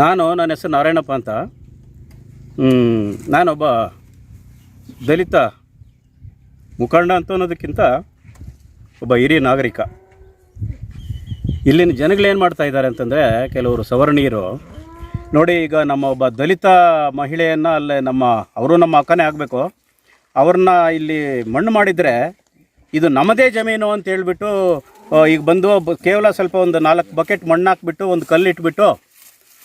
ನಾನು ನನ್ನ ಹೆಸರು ನಾರಾಯಣಪ್ಪ ಅಂತ. ನಾನೊಬ್ಬ ದಲಿತ ಮುಖಂಡ ಅಂತ ಅನ್ನೋದಕ್ಕಿಂತ ಒಬ್ಬ ಹಿರಿಯ ನಾಗರಿಕ. ಇಲ್ಲಿನ ಜನಗಳೇನು ಮಾಡ್ತಾ ಇದ್ದಾರೆ ಅಂತಂದರೆ ಕೆಲವರು ಸವರ್ಣೀಯರು. ನೋಡಿ, ಈಗ ನಮ್ಮ ಒಬ್ಬ ದಲಿತ ಮಹಿಳೆಯನ್ನು ಅಲ್ಲೇ ನಮ್ಮ, ಅವರು ನಮ್ಮ ಅಕ್ಕನೇ ಆಗಬೇಕು. ಅವ್ರನ್ನ ಇಲ್ಲಿ ಮಣ್ಣು ಮಾಡಿದರೆ ಇದು ನಮ್ಮದೇ ಜಮೀನು ಅಂತ ಹೇಳ್ಬಿಟ್ಟು ಈಗ ಬಂದು ಕೇವಲ ಸ್ವಲ್ಪ ಒಂದು ನಾಲ್ಕು ಬಕೆಟ್ ಮಣ್ಣು ಹಾಕ್ಬಿಟ್ಟು, ಒಂದು ಕಲ್ಲು ಇಟ್ಬಿಟ್ಟು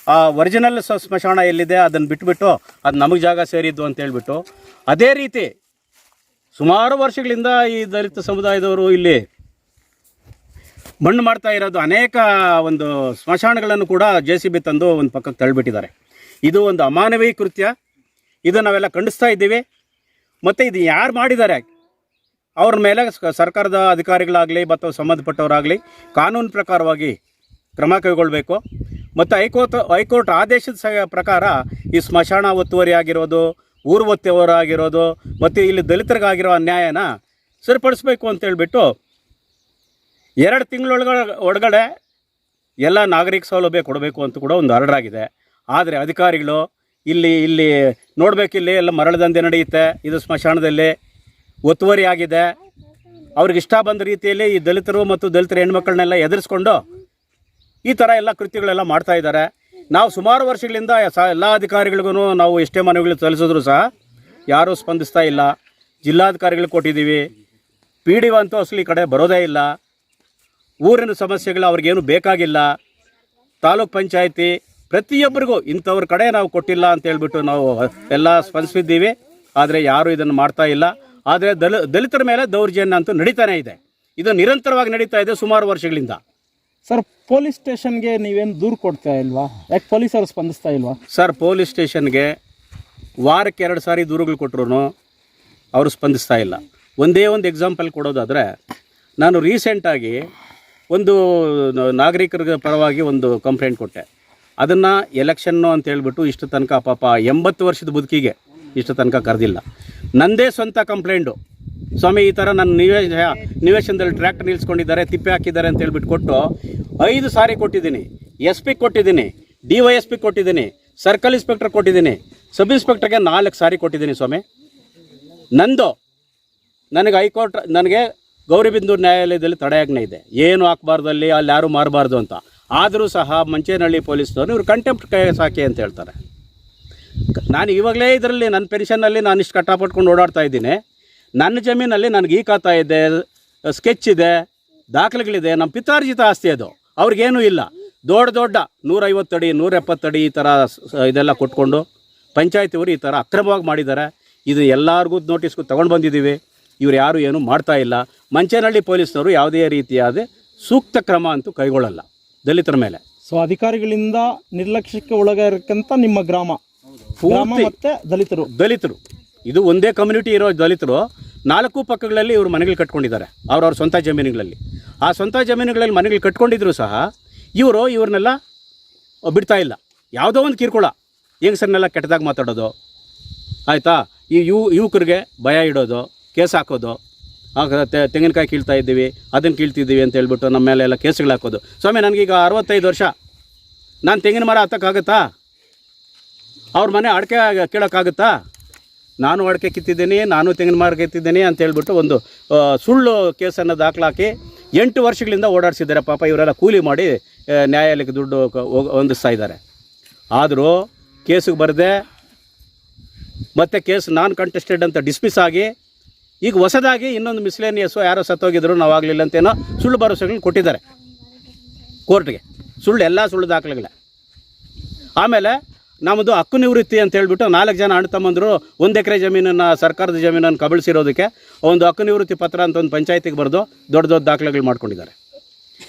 ಆ ಒರಿಜಿನಲ್ ಸ್ಮಶಾನ ಎಲ್ಲಿದೆ ಅದನ್ನು ಬಿಟ್ಬಿಟ್ಟು ಅದು ನಮಗೆ ಜಾಗ ಸೇರಿದ್ದು ಅಂತ ಹೇಳ್ಬಿಟ್ಟು ಅದೇ ರೀತಿ ಸುಮಾರು ವರ್ಷಗಳಿಂದ ಈ ದಲಿತ ಸಮುದಾಯದವರು ಇಲ್ಲಿ ಮಣ್ಣು ಮಾಡ್ತಾ ಇರೋದು ಅನೇಕ ಒಂದು ಸ್ಮಶಾನಗಳನ್ನು ಕೂಡ ಜೆ ಸಿ ಬಿ ತಂದು ಒಂದು ಪಕ್ಕಕ್ಕೆ ತಳ್ಳಿಬಿಟ್ಟಿದ್ದಾರೆ. ಇದು ಒಂದು ಅಮಾನವೀಯ ಕೃತ್ಯ. ಇದು ನಾವೆಲ್ಲ ಖಂಡಿಸ್ತಾ ಇದ್ದೀವಿ. ಮತ್ತು ಇದು ಯಾರು ಮಾಡಿದ್ದಾರೆ? ಅವ್ರ ಮೇಲೆ ಸರ್ಕಾರದ ಅಧಿಕಾರಿಗಳಾಗಲಿ ಮತ್ತು ಸಂಬಂಧಪಟ್ಟವರಾಗಲಿ ಕಾನೂನು ಪ್ರಕಾರವಾಗಿ ಕ್ರಮ ಕೈಗೊಳ್ಳಬೇಕು ಮತ್ತು ಹೈಕೋರ್ಟ್ ಹೈಕೋರ್ಟ್ ಆದೇಶದ ಸ ಪ್ರಕಾರ ಈ ಸ್ಮಶಾನ ಒತ್ತುವರಿ ಆಗಿರೋದು ಊರು ಒತ್ತುವರಿ ಆಗಿರೋದು ಮತ್ತು ಇಲ್ಲಿ ದಲಿತರಿಗಾಗಿರೋ ಅನ್ಯಾಯನ ಸರಿಪಡಿಸ್ಬೇಕು ಅಂತೇಳ್ಬಿಟ್ಟು ಎರಡು ತಿಂಗಳೊಳಗ ಒಳಗಡೆ ಎಲ್ಲ ನಾಗರಿಕ ಸೌಲಭ್ಯ ಕೊಡಬೇಕು ಅಂತ ಕೂಡ ಒಂದು ಆರ್ಡರ್ ಆಗಿದೆ. ಆದರೆ ಅಧಿಕಾರಿಗಳು ಇಲ್ಲಿ ಇಲ್ಲಿ ನೋಡಬೇಕಿಲ್ಲಿ ಎಲ್ಲ ಮರಳ ನಡೆಯುತ್ತೆ, ಇದು ಸ್ಮಶಾನದಲ್ಲಿ ಒತ್ತುವರಿ ಆಗಿದೆ. ಅವ್ರಿಗೆ ಇಷ್ಟ ಬಂದ ರೀತಿಯಲ್ಲಿ ಈ ದಲಿತರು ಮತ್ತು ದಲಿತರ ಹೆಣ್ಮಕ್ಳನ್ನೆಲ್ಲ ಎದುರಿಸ್ಕೊಂಡು ಈ ಥರ ಎಲ್ಲ ಕೃತ್ಯಗಳೆಲ್ಲ ಮಾಡ್ತಾ ಇದ್ದಾರೆ. ನಾವು ಸುಮಾರು ವರ್ಷಗಳಿಂದ ಸ ಎಲ್ಲ ಅಧಿಕಾರಿಗಳಿಗೂ ನಾವು ಎಷ್ಟೇ ಮನವಿಗಳು ಸಲ್ಲಿಸಿದ್ರು ಸಹ ಯಾರೂ ಸ್ಪಂದಿಸ್ತಾ ಇಲ್ಲ. ಜಿಲ್ಲಾಧಿಕಾರಿಗಳು ಕೊಟ್ಟಿದ್ದೀವಿ. ಪಿ ಡಿ ಅಂತೂ ಅಸಲು ಕಡೆ ಬರೋದೇ ಇಲ್ಲ. ಊರಿನ ಸಮಸ್ಯೆಗಳು ಅವ್ರಿಗೇನು ಬೇಕಾಗಿಲ್ಲ. ತಾಲೂಕ್ ಪಂಚಾಯಿತಿ ಪ್ರತಿಯೊಬ್ಬರಿಗೂ ಇಂಥವ್ರ ಕಡೆ ನಾವು ಕೊಟ್ಟಿಲ್ಲ ಅಂತ ಹೇಳ್ಬಿಟ್ಟು ನಾವು ಎಲ್ಲ ಸ್ಪಂದಿಸಿದ್ದೀವಿ. ಆದರೆ ಯಾರೂ ಇದನ್ನು ಮಾಡ್ತಾ ಇಲ್ಲ. ಆದರೆ ದಲ ದಲಿತರ ಮೇಲೆ ದೌರ್ಜನ್ಯ ಅಂತೂ ನಡೀತಾನೇ ಇದೆ. ಇದು ನಿರಂತರವಾಗಿ ನಡೀತಾ ಇದೆ ಸುಮಾರು ವರ್ಷಗಳಿಂದ. ಸರ್, ಪೊಲೀಸ್ ಸ್ಟೇಷನ್ಗೆ ನೀವೇನು ದೂರು ಕೊಡ್ತಾ ಇಲ್ವಾ? ಯಾಕೆ ಪೊಲೀಸರು ಸ್ಪಂದಿಸ್ತಾ ಇಲ್ವಾ? ಸರ್, ಪೊಲೀಸ್ ಸ್ಟೇಷನ್ಗೆ ವಾರಕ್ಕೆ ಎರಡು ಸಾರಿ ದೂರುಗಳು ಕೊಟ್ಟರು ಅವರು ಸ್ಪಂದಿಸ್ತಾ ಇಲ್ಲ. ಒಂದೇ ಒಂದು ಎಕ್ಸಾಂಪಲ್ ಕೊಡೋದಾದರೆ, ನಾನು ರೀಸೆಂಟಾಗಿ ಒಂದು ನಾಗರಿಕರ ಪರವಾಗಿ ಒಂದು ಕಂಪ್ಲೇಂಟ್ ಕೊಟ್ಟೆ. ಅದನ್ನು ಎಲೆಕ್ಷನ್ನು ಅಂತ ಹೇಳ್ಬಿಟ್ಟು ಇಷ್ಟು ತನಕ ಪಾಪ ಎಂಬತ್ತು ವರ್ಷದ ಬದುಕಿಗೆ ಇಷ್ಟು ತನಕ ಕರೆದಿಲ್ಲ. ನನ್ನದೇ ಸ್ವಂತ ಕಂಪ್ಲೇಂಟು ಸ್ವಾಮಿ, ಈ ಥರ ನನ್ನ ನಿವೇಶ ನಿವೇಶನದಲ್ಲಿ ಟ್ರ್ಯಾಕ್ಟರ್ ನಿಲ್ಲಿಸ್ಕೊಂಡಿದ್ದಾರೆ ತಿಪ್ಪೆ ಹಾಕಿದ್ದಾರೆ ಅಂತ ಹೇಳ್ಬಿಟ್ಟು ಕೊಟ್ಟು ಐದು ಸಾರಿ ಕೊಟ್ಟಿದ್ದೀನಿ. ಎಸ್ ಪಿ ಕೊಟ್ಟಿದ್ದೀನಿ, ಡಿ ವೈ ಎಸ್ ಪಿ ಕೊಟ್ಟಿದ್ದೀನಿ, ಸರ್ಕಲ್ ಇನ್ಸ್ಪೆಕ್ಟರ್ ಕೊಟ್ಟಿದ್ದೀನಿ, ಸಬ್ ಇನ್ಸ್ಪೆಕ್ಟರ್ಗೆ ನಾಲ್ಕು ಸಾರಿ ಕೊಟ್ಟಿದ್ದೀನಿ ಸ್ವಾಮಿ. ನಂದು, ನನಗೆ ಹೈಕೋರ್ಟ್, ನನಗೆ ಗೌರಿಬಿಂದೂರು ನ್ಯಾಯಾಲಯದಲ್ಲಿ ತಡೆಯಾಜ್ಞೆ ಇದೆ. ಏನು ಹಾಕಬಾರ್ದು ಅಲ್ಲಿ ಅಲ್ಲಿ ಯಾರು ಮಾರಬಾರ್ದು ಅಂತ. ಆದರೂ ಸಹ ಮಂಚೇನಹಳ್ಳಿ ಪೊಲೀಸ್ನವರು ಇವರು ಕಂಟೆಂಪ್ಟ್ ಕೇಸ್ ಹಾಕಿ ಅಂತ ಹೇಳ್ತಾರೆ. ನಾನು ಇವಾಗಲೇ ಇದರಲ್ಲಿ ನನ್ನ ಪೆನ್ಷನ್ನಲ್ಲಿ ನಾನು ಇಷ್ಟು ಕಟ್ಟಾಪಟ್ಕೊಂಡು ಓಡಾಡ್ತಾ ಇದ್ದೀನಿ. ನನ್ನ ಜಮೀನಲ್ಲಿ ನನಗೆ ಈ ಖಾತಾ ಇದೆ, ಸ್ಕೆಚ್ ಇದೆ, ದಾಖಲೆಗಳಿದೆ, ನಮ್ಮ ಪಿತಾರ್ಜಿತ ಆಸ್ತಿ ಅದು. ಅವ್ರಿಗೇನೂ ಇಲ್ಲ. ದೊಡ್ಡ ದೊಡ್ಡ ನೂರೈವತ್ತಡಿ ನೂರ ಎಪ್ಪತ್ತಡಿ ಈ ಥರ ಇದೆಲ್ಲ ಕೊಟ್ಕೊಂಡು ಪಂಚಾಯತಿಯವರು ಈ ಥರ ಅಕ್ರಮವಾಗಿ ಮಾಡಿದ್ದಾರೆ. ಇದು ಎಲ್ಲರಿಗೂ ನೋಟಿಸ್ಗೂ ತೊಗೊಂಡು ಬಂದಿದ್ದೀವಿ. ಇವ್ರು ಯಾರು ಏನು ಮಾಡ್ತಾ ಇಲ್ಲ. ಮಂಚೇನಹಳ್ಳಿ ಪೊಲೀಸ್ನವರು ಯಾವುದೇ ರೀತಿಯಾದ ಸೂಕ್ತ ಕ್ರಮ ಅಂತೂ ಕೈಗೊಳ್ಳಲ್ಲ. ದಲಿತರ ಮೇಲೆ. ಸೊ ಅಧಿಕಾರಿಗಳಿಂದ ನಿರ್ಲಕ್ಷ್ಯಕ್ಕೆ ಒಳಗಾಗಿರಕ್ಕಂಥ ನಿಮ್ಮ ಗ್ರಾಮ. ಗ್ರಾಮ ಮತ್ತೆ ದಲಿತರು. ದಲಿತರು. ಇದು ಒಂದೇ ಕಮ್ಯುನಿಟಿ ಇರೋ ದಲಿತರು ನಾಲ್ಕು ಪಕ್ಕಗಳಲ್ಲಿ ಇವರು ಮನೆಗಳು ಕಟ್ಕೊಂಡಿದ್ದಾರೆ. ಅವ್ರವ್ರ ಸ್ವಂತ ಜಮೀನುಗಳಲ್ಲಿ. ಆ ಸ್ವಂತ ಜಮೀನುಗಳಲ್ಲಿ ಮನೆಗಳು ಕಟ್ಕೊಂಡಿದ್ರು ಸಹ ಇವರು ಇವ್ರನ್ನೆಲ್ಲ ಬಿಡ್ತಾ ಇಲ್ಲ. ಯಾವುದೋ ಒಂದು ಕಿರುಕುಳ. ಹೆಂಗಸರನ್ನೆಲ್ಲ ಕೆಟ್ಟದಾಗಿ ಮಾತಾಡೋದು? ಆಯಿತಾ? ಈ ಯು ಯುವಕರಿಗೆ ಭಯ ಇಡೋದು, ಕೇಸ್ ಹಾಕೋದು. ಆಗ ತೆಂಗಿನಕಾಯಿ ಕೀಳ್ತಾ ಇದ್ದೀವಿ, ಅದನ್ನು ಕೀಳ್ತಿದ್ದೀವಿ ಅಂತ ಹೇಳ್ಬಿಟ್ಟು ನಮ್ಮ ಮೇಲೆ ಎಲ್ಲ ಕೇಸ್ಗಳು ಹಾಕೋದು. ಸ್ವಾಮಿ, ನನಗೀಗ ಅರವತ್ತೈದು ವರ್ಷ. ನಾನು ತೆಂಗಿನ ಮರ ಹತ್ತಕ್ಕಾಗತ್ತಾ? ಅವ್ರ ಮನೆ ಅಡಿಕೆ ಕೀಳೋಕ್ಕಾಗುತ್ತಾ? ನಾನು ಅಡಿಕೆ ಕಿತ್ತಿದ್ದೀನಿ, ನಾನು ತೆಂಗಿನ ಮರ ಕಿತ್ತಿದ್ದೀನಿ ಅಂತ ಹೇಳ್ಬಿಟ್ಟು ಒಂದು ಸುಳ್ಳು ಕೇಸನ್ನು ದಾಖಲಾಕಿ ಎಂಟು ವರ್ಷಗಳಿಂದ ಓಡಾಡಿಸಿದ್ದಾರೆ. ಪಾಪ ಇವರೆಲ್ಲ ಕೂಲಿ ಮಾಡಿ ನ್ಯಾಯಾಲಯಕ್ಕೆ ದುಡ್ಡು ಹೊಂದಿಸ್ತಾ ಇದ್ದಾರೆ. ಆದರೂ ಕೇಸಿಗೆ ಬರದೆ, ಮತ್ತು ಕೇಸ್ ನಾನ್ ಕಂಟೆಸ್ಟೆಡ್ ಅಂತ ಡಿಸ್ಮಿಸ್ ಆಗಿ, ಈಗ ಹೊಸದಾಗಿ ಇನ್ನೊಂದು ಮಿಸ್ಲೇನಿಯಸ್ಸು ಯಾರೋ ಸತ್ತೋಗಿದ್ರು, ನಾವು ಆಗಲಿಲ್ಲ ಅಂತೇನೋ ಸುಳ್ಳು ಭರವಸೆಗಳನ್ನ ಕೊಟ್ಟಿದ್ದಾರೆ. ಕೋರ್ಟ್ಗೆ ಸುಳ್ಳು ಎಲ್ಲ ಸುಳ್ಳು ದಾಖಲೆಗಳೇ. ಆಮೇಲೆ ನಮ್ಮದು ಹಕ್ಕು ನಿವೃತ್ತಿ ಅಂತ ಹೇಳ್ಬಿಟ್ಟು ನಾಲ್ಕು ಜನ ಅಣ್ಣ ತಮ್ಮಂದರು ಒಂದು ಎಕರೆ ಜಮೀನನ್ನು ಸರ್ಕಾರದ ಜಮೀನನ್ನು ಕಬಳಿಸಿರೋದಕ್ಕೆ ಒಂದು ಹಕ್ಕು ನಿವೃತ್ತಿ ಪತ್ರ ಅಂತ ಒಂದು ಪಂಚಾಯತಿಗೆ ಬರೆದು ದೊಡ್ಡ ದೊಡ್ಡ ದಾಖಲೆಗಳು ಮಾಡ್ಕೊಂಡಿದ್ದಾರೆ.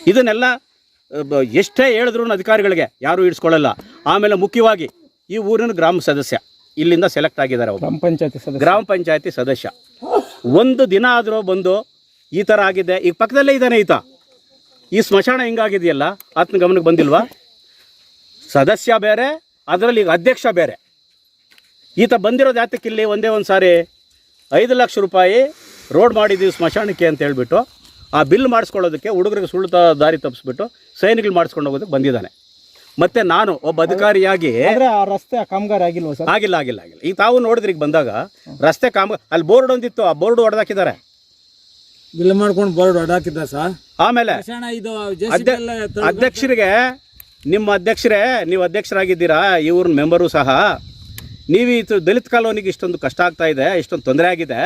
ಇದನ್ನೆಲ್ಲ ಎಷ್ಟೇ ಹೇಳಿದ್ರು ಅಧಿಕಾರಿಗಳಿಗೆ ಯಾರೂ ಇಡಿಸ್ಕೊಳ್ಳಲ್ಲ. ಆಮೇಲೆ ಮುಖ್ಯವಾಗಿ ಈ ಊರಿನ ಗ್ರಾಮ ಸದಸ್ಯ ಇಲ್ಲಿಂದ ಸೆಲೆಕ್ಟ್ ಆಗಿದ್ದಾರೆ ಅವರು ಗ್ರಾಮ ಪಂಚಾಯತಿ ಸದಸ್ಯ. ಗ್ರಾಮ ಪಂಚಾಯತಿ ಸದಸ್ಯ. ಒಂದು ದಿನ ಆದರೂ ಬಂದು ಈ ಥರ ಆಗಿದೆ. ಈಗ ಪಕ್ಕದಲ್ಲೇ ಇದ್ದಾನೆ ಈತ. ಈ ಸ್ಮಶಾನ ಹಿಂಗಾಗಿದೆಯಲ್ಲ? ಆತನ ಗಮನಕ್ಕೆ ಬಂದಿಲ್ವಾ? ಸದಸ್ಯ ಬೇರೆ ಅದರಲ್ಲಿ ಈಗ ಅಧ್ಯಕ್ಷ ಬೇರೆ. ಈತ ಬಂದಿರೋದು ಯಾತಕ್ಕೆ ಇಲ್ಲಿ? ಒಂದೇ ಒಂದು ಸಾರಿ ಐದು ಲಕ್ಷ ರೂಪಾಯಿ ರೋಡ್ ಮಾಡಿದ್ದೀವಿ ಸ್ಮಶಾನಕ್ಕೆ ಅಂತ ಹೇಳ್ಬಿಟ್ಟು ಆ ಬಿಲ್ ಮಾಡಿಸ್ಕೊಳ್ಳೋದಕ್ಕೆ ಹುಡುಗರಿಗೆ ಸುಳ್ಳು ದಾರಿ ತಪ್ಪಿಸ್ಬಿಟ್ಟು ಸೈನಿಗಳು ಮಾಡಿಸ್ಕೊಂಡು ಹೋಗೋದಕ್ಕೆ ಬಂದಿದ್ದಾನೆ. ಮತ್ತೆ ನಾನು ಒಬ್ಬ ಅಧಿಕಾರಿಯಾಗಿ ಆ ರಸ್ತೆ ಆ ಕಾಮಗಾರಿ ಆಗಿಲ್ಲ ಸರ್? ಆಗಿಲ್ಲ ಆಗಿಲ್ಲ ಆಗಿಲ್ಲ. ಈಗ ತಾವು ನೋಡಿದ್ರಿ ಈಗ ಬಂದಾಗ ರಸ್ತೆ ಕಾಮ ಅಲ್ಲಿ ಬೋರ್ಡ್ ಒಂದಿತ್ತು ಆ ಬೋರ್ಡ್ ಹೊಡೆದಾಕಿದ್ದಾರೆ ಬಿಲ್ ಮಾಡ್ಕೊಂಡು ಬೋರ್ಡ್ ಹೊಡಾಕಿದ್ದ ಸರ್? ಆಮೇಲೆ ಇದು ಅಧ್ಯ- ಅಧ್ಯಕ್ಷರಿಗೆ ನಿಮ್ಮ ಅಧ್ಯಕ್ಷರೇ ನೀವು ಅಧ್ಯಕ್ಷರಾಗಿದ್ದೀರಾ? ಇವ್ರ ಮೆಂಬರು ಸಹ. ನೀವು ಇದು ದಲಿತ ಕಾಲೋನಿಗೆ ಇಷ್ಟೊಂದು ಕಷ್ಟ ಆಗ್ತಾ ಇದೆ ಇಷ್ಟೊಂದು ತೊಂದರೆ ಆಗಿದೆ.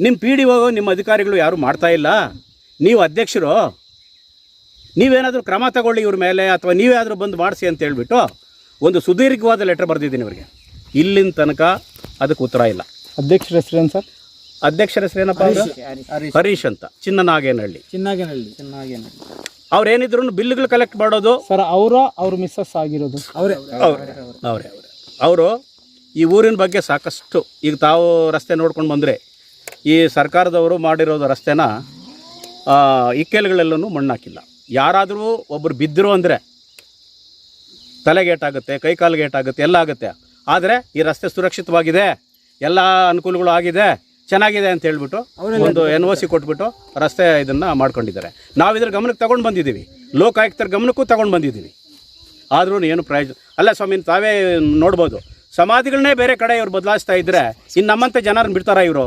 ನಿಮ್ಮ ಪಿ ಡಿ ನಿಮ್ಮ ಅಧಿಕಾರಿಗಳು ಯಾರೂ ಮಾಡ್ತಾ ಇಲ್ಲ. ನೀವು ಅಧ್ಯಕ್ಷರು. ನೀವೇನಾದರೂ ಕ್ರಮ ತಗೊಳ್ಳಿ ಇವ್ರ ಮೇಲೆ ಅಥವಾ ನೀವೇ ಆದರೂ ಬಂದು ಮಾಡಿಸಿ ಅಂತ ಹೇಳ್ಬಿಟ್ಟು ಒಂದು ಸುದೀರ್ಘವಾದ ಲೆಟರ್ ಬರೆದಿದ್ದೀನಿ ಅವರಿಗೆ ಇಲ್ಲಿನ ತನಕ ಅದಕ್ಕೆ ಉತ್ತರ ಇಲ್ಲ. ಅಧ್ಯಕ್ಷರ ಹೆಸರೇನು ಸರ್? ಅಧ್ಯಕ್ಷರ ಹೆಸರೇನಪ್ಪ? ಹರೀಶ್. ಅಂತ. ಚಿನ್ನನಾಗೇನಹಳ್ಳಿ ಚಿನ್ನಾಗೇನಹಳ್ಳಿ. ಅವ್ರು ಏನಿದ್ರು ಬಿಲ್ಗಳು ಕಲೆಕ್ಟ್ ಮಾಡೋದು? ಸರ್ ಅವರ ಅವ್ರ ಮಿಸ್ಸಸ್ ಆಗಿರೋದು. ಅವರೇ ಅವರೇ ಅವರೇ ಅವರು. ಈ ಊರಿನ ಬಗ್ಗೆ ಸಾಕಷ್ಟು ಈಗ ತಾವು ರಸ್ತೆ ನೋಡ್ಕೊಂಡು ಬಂದರೆ ಈ ಸರ್ಕಾರದವರು ಮಾಡಿರೋದು ರಸ್ತೆನ ಇಕ್ಕೆಲುಗಳೆಲ್ಲೂ ಮಣ್ಣು ಹಾಕಿಲ್ಲ ಯಾರಾದರೂ ಒಬ್ಬರು ಬಿದ್ದರು ಅಂದರೆ ತಲೆಗೇಟಾಗುತ್ತೆ ಕೈ ಕಾಲು ಗೇಟಾಗುತ್ತೆ ಎಲ್ಲ ಆಗುತ್ತೆ. ಆದರೆ ಈ ರಸ್ತೆ ಸುರಕ್ಷಿತವಾಗಿದೆ ಎಲ್ಲ ಅನುಕೂಲಗಳು ಆಗಿದೆ ಚೆನ್ನಾಗಿದೆ ಅಂತ ಹೇಳ್ಬಿಟ್ಟು ಒಂದು ಎನ್ ಒ ಸಿ ಕೊಟ್ಬಿಟ್ಟು ರಸ್ತೆ ಇದನ್ನು ಮಾಡ್ಕೊಂಡಿದ್ದಾರೆ. ನಾವು ಇದ್ರ ಗಮನಕ್ಕೆ ತಗೊಂಡು ಬಂದಿದ್ದೀವಿ. ಲೋಕಾಯುಕ್ತರ ಗಮನಕ್ಕೂ ತಗೊಂಡು ಬಂದಿದ್ದೀವಿ. ಆದ್ರೂ ಏನು ಪ್ರಯೋಜನ ಅಲ್ಲ ಸ್ವಾಮಿ ತಾವೇ ನೋಡ್ಬೋದು. ಸಮಾಧಿಗಳನ್ನೇ ಬೇರೆ ಕಡೆ ಇವ್ರು ಬದಲಾಯಿಸ್ತಾ ಇದ್ರೆ ಇನ್ನು ನಮ್ಮಂಥ ಜನರನ್ನ ಬಿಡ್ತಾರಾ ಇವರು?